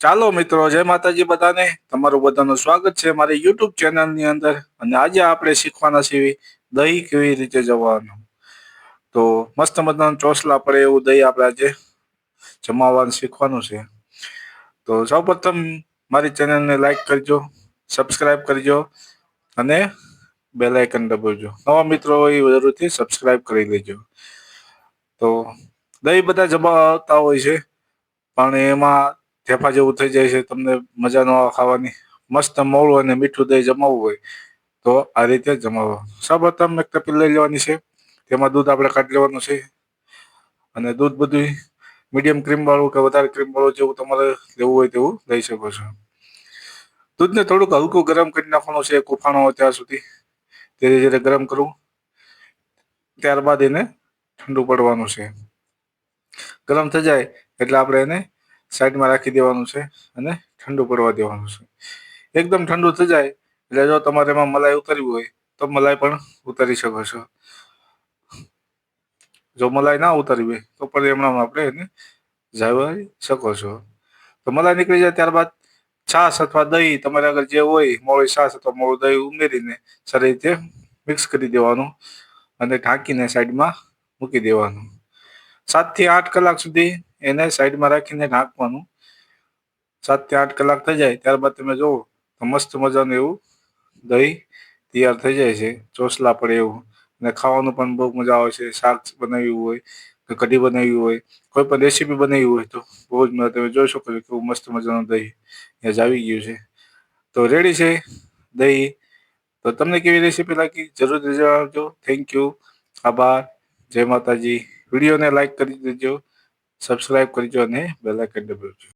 ચાલો મિત્રો, જય માતાજી બધાને. તમારું બધાનું સ્વાગત છે મારી યુટ્યુબ ચેનલની અંદર. અને આજે આપણે શીખવાના છીએ દહીં કેવી રીતે જવાનું. તો મસ્ત મજાનું ચોસલા પડે એવું દહીં આપણે આજે જમાવવાનું શીખવાનું છે. તો સૌપ્રથમ મારી ચેનલને લાઈક કરજો સબસ્ક્રાઈબ કરજો અને બેલ આઇકન દબાવજો. નવા મિત્રો એ જરૂરથી સબસ્ક્રાઈબ કરી લેજો. તો દહીં બધા જમાવતા હોય છે, પણ એમાં થેફા જેવું થઈ જાય છે, તમને મજા ન ખાવાની. મસ્ત મોળું અને મીઠું દહીં જમાવવું હોય, તો આ રીતે જમાવો. સૌપ્રથમ એક તપી લઈ લેવાની છે. તેમાં દૂધ આપણે કાઢી લેવાનું છે. અને દૂધ બધું મીડિયમ ક્રીમ વાળું કે વધારે ક્રીમ વાળું જેવું તમારે લેવું હોય તેવું લઈ શકો છો. દૂધને થોડુંક હલકું ગરમ કરી નાખવાનું છે કુફાણો હોય ત્યાં સુધી. ધીરે ધીરે ગરમ કરવું. ત્યારબાદ એને ઠંડુ પડવાનું છે. ગરમ થઈ જાય એટલે આપણે એને સાઈડમાં રાખી દેવાનું છે અને ઠંડુ પડવા દેવાનું છે. એકદમ ઠંડુ થઈ જાય એટલે જો તમારે એમાં મલાઈ ઉતારવી હોય તો મલાઈ પણ ઉતારી શકો છો. જો મલાઈ ના ઉતારવી હોય તો પણ એમણામાં આપણે એને જાળવી શકો છો. તો મલાઈ નીકળી જાય ત્યારબાદ છાશ અથવા દહીં તમારે આગળ જે હોય મોળી છાશ અથવા મોળું દહીં ઉમેરીને સારી રીતે મિક્સ કરી દેવાનું અને ઢાંકીને સાઈડમાં મૂકી દેવાનું. સાતથી આઠ કલાક સુધી એને સાઈડમાં રાખીને ઢાંકવાનું સાતથી આઠ કલાક થઈ જાય, ત્યારબાદ તમે જુઓ તો મસ્ત મજાનું એવું દહીં તૈયાર થઈ જાય છે. ચોસલા પડે એવું. અને ખાવાનું પણ બહુ મજા આવે છે. શાક બનાવ્યું હોય કે કઢી બનાવી હોય, કોઈ પણ રેસીપી બનાવી હોય તો બહુ જ મજા, તમે જોઈ શકો છો કેવું મસ્ત મજાનું દહીં ત્યાં જ આવી ગયું છે. તો રેડી છે દહીં. તો તમને કેવી રેસીપી લાગી? જરૂર જણાવજો. થેન્ક યુ આભાર. જય માતાજી. વિડીયોને લાઈક કરી દેજો. સબસ્ક્રાઇબ કરજો અને બેલ આઇકન દબાવજો.